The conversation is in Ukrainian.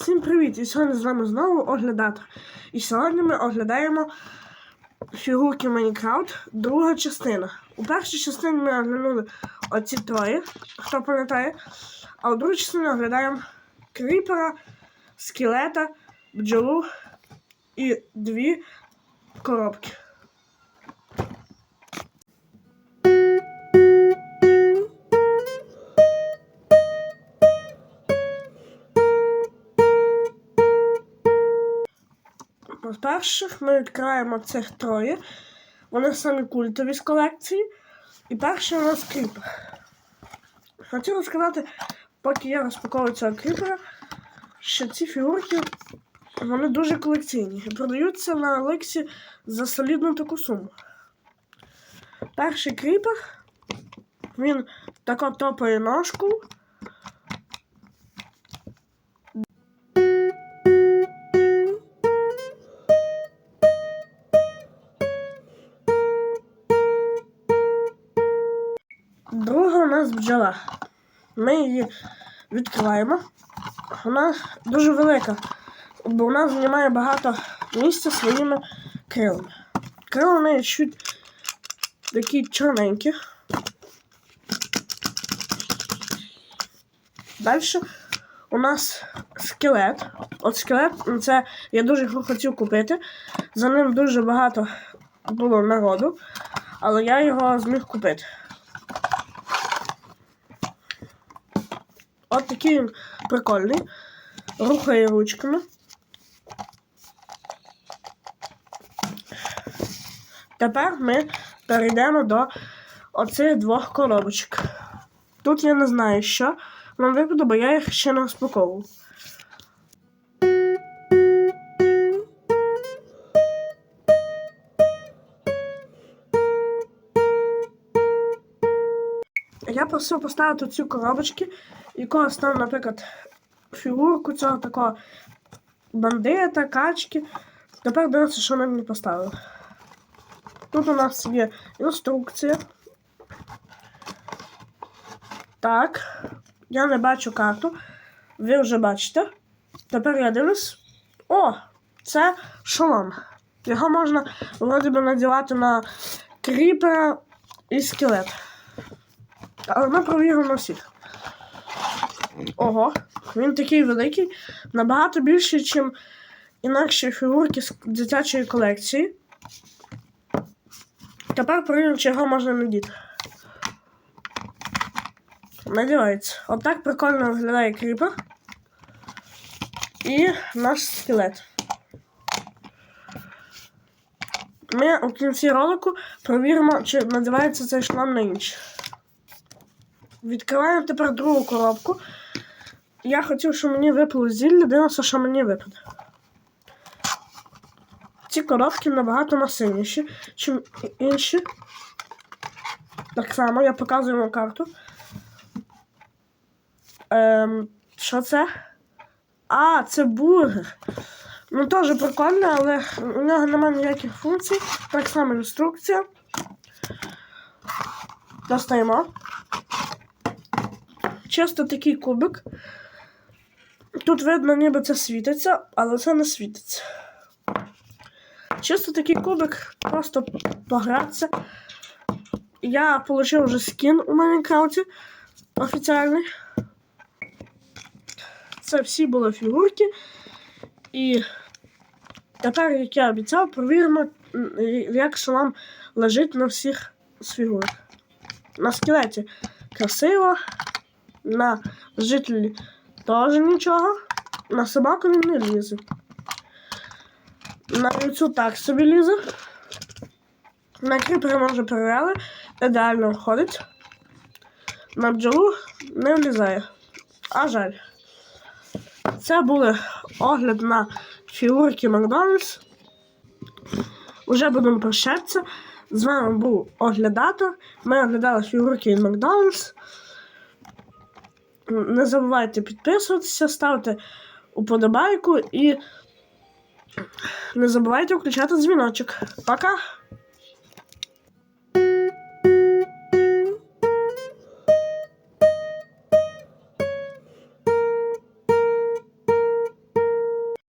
Всім привіт! І сьогодні з вами знову оглядатор. І сьогодні ми оглядаємо фігурки Майнкрафт, друга частина. У першій частині ми оглянули оці троє, хто пам'ятає. А у другій частині оглядаємо кріпера, скелета, бджолу і дві коробки. По-перше, ми відкриваємо цих троє. Вони самі культові з колекції. І перший у нас кріпер. Хотів розказати, поки я розпаковую цього кріпера, що ці фігурки вони дуже колекційні і продаються на Олексі за солідну таку суму. Перший кріпер, він тако топає ножку. Нас бджола. Ми її відкриваємо. Вона дуже велика, бо вона займає багато місця своїми крилами. Крила в неї чуть такі чорненькі. Далі у нас скелет. От скелет це я дуже хотів купити. За ним дуже багато було народу, але я його зміг купити. От такий він прикольний. Рухає ручками. Тепер ми перейдемо до оцих двох коробочок. Тут я не знаю, що нам випаде, бо я їх ще не розпаковував. Я просив поставити цю коробочки, якого став, наприклад, фігурку цього такого бандита, качки. Тепер дивіться, що ми мені поставили. Тут у нас є інструкція. Так, я не бачу карту. Ви вже бачите. Тепер я дивлюсь. О, це шолом. Його можна вроді би надівати на кріпера і скелет. Але ми провіримо всіх. Ого, він такий великий, набагато більший, ніж інакші фігурки з дитячої колекції. Тепер перевіримо, чи його можна надіти. Надівається. Отак прикольно виглядає кріпер. І наш скелет. Ми у кінці ролику провіримо, чи надівається цей шлам на інший. Відкриваємо тепер другу коробку. Я хотів, щоб мені випало зілля, дивимося, що мені випаде. Ці коробки набагато масивніші, ніж інші. Так само я показую вам карту. Ем, що це? А, це бургер. Ну, теж прикольно, але у нього немає ніяких функцій. Так само інструкція. Достаємо. Чисто такий кубик. Тут видно, ніби це світиться, але це не світиться. Чисто такий кубик, просто погратися. Я отримав вже скін у Майнкрафті офіціальний. Це всі були фігурки. І тепер, як я обіцяв, провіримо, як шолом лежить на всіх з. На скелеті красиво, на жителі теж нічого, на собаку він не лізе. На лицю так собі лізе. На кріпера може перевели, ідеально входить. На бджолу не влізає. А жаль. Це були огляд на фігурки Макдональдс. Уже будемо прощатися. З вами був оглядатор. Ми оглядали фігурки від Макдональдс. Не забувайте підписуватися, ставте уподобайку і не забувайте включати дзвіночок. Пока!